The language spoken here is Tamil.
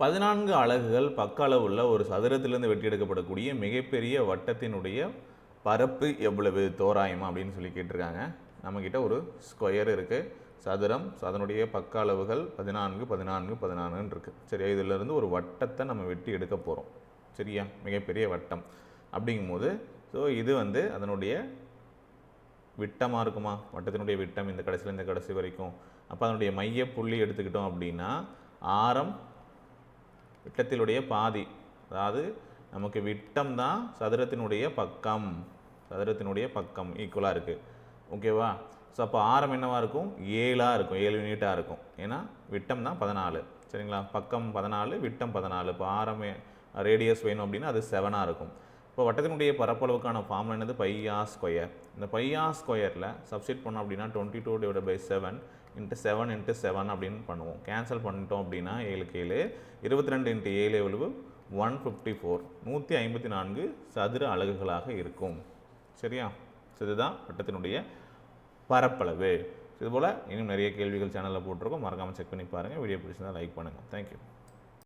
பதினான்கு அலகுகள் பக்க அளவுள்ள ஒரு சதுரத்திலிருந்து வெட்டி எடுக்கப்படக்கூடிய மிகப்பெரிய வட்டத்தினுடைய பரப்பு எவ்வளவு? தோராயமா? அப்படின்னு சொல்லி கேட்டிருக்காங்க. நம்மக்கிட்ட ஒரு ஸ்கொயர் இருக்குது சதுரம் அதனுடைய பக்க அளவுகள் பதினான்கு பதினான்கு பதினான்குன்னு இருக்குது சரியா? இதிலிருந்து ஒரு வட்டத்தை நம்ம வெட்டி எடுக்க போகிறோம் சரியா? மிகப்பெரிய வட்டம். அப்படிங்கும்போது ஸோ இது வந்து அதனுடைய விட்டமாக இருக்குமா? வட்டத்தினுடைய விட்டம் இந்த கடைசியில் இந்த கடைசி வரைக்கும். அப்போ அதனுடைய மைய புள்ளி எடுத்துக்கிட்டோம் அப்படின்னா ஆரம் விட்டத்தினுடைய பாதி. அதாவது நமக்கு விட்டம் தான் சதுரத்தினுடைய பக்கம். சதுரத்தினுடைய பக்கம் ஈக்குவலாக இருக்குது ஓகேவா ஸோ அப்போ ஆரம் என்னவாக இருக்கும்? ஏழாக இருக்கும். ஏழு யூனிட்டாக இருக்கும். ஏன்னா விட்டம் தான் பதினாலு. சரிங்களா? பக்கம் பதினாலு விட்டம் பதினாலு. இப்போ ஆரம் ரேடியஸ் வேணும் அப்படின்னா அது செவனாக இருக்கும். இப்போ வட்டத்தினுடைய பரப்பளவுக்கான ஃபார்முலா என்னது? பையா ஸ்கொயர் இந்த பையா ஸ்கொயரில் சப்ஸ்டிட் பண்ணோம் அப்படின்னா twenty two divide by seven into seven into seven அப்படின்னு பண்ணுவோம். கேன்சல் பண்ணிட்டோம் அப்படின்னா ஏழுக்கு ஏழு இருபத்தி ரெண்டு இன்ட்டு ஏழு எவ்வளவு ஒன் ஃபிஃப்டி ஃபோர் நூற்றி ஐம்பத்தி நான்கு சதுர அலகுகளாக இருக்கும். சரியா? இதுதான் வட்டத்தினுடைய பரப்பளவு. இதுபோல் இன்னும் நிறைய கேள்விகள் சேனலில் போட்டிருக்கோம். மறக்காமல் செக் பண்ணி பாருங்கள் வீடியோ பிடிச்சிருந்தால் லைக் பண்ணுங்கள் தேங்க்யூ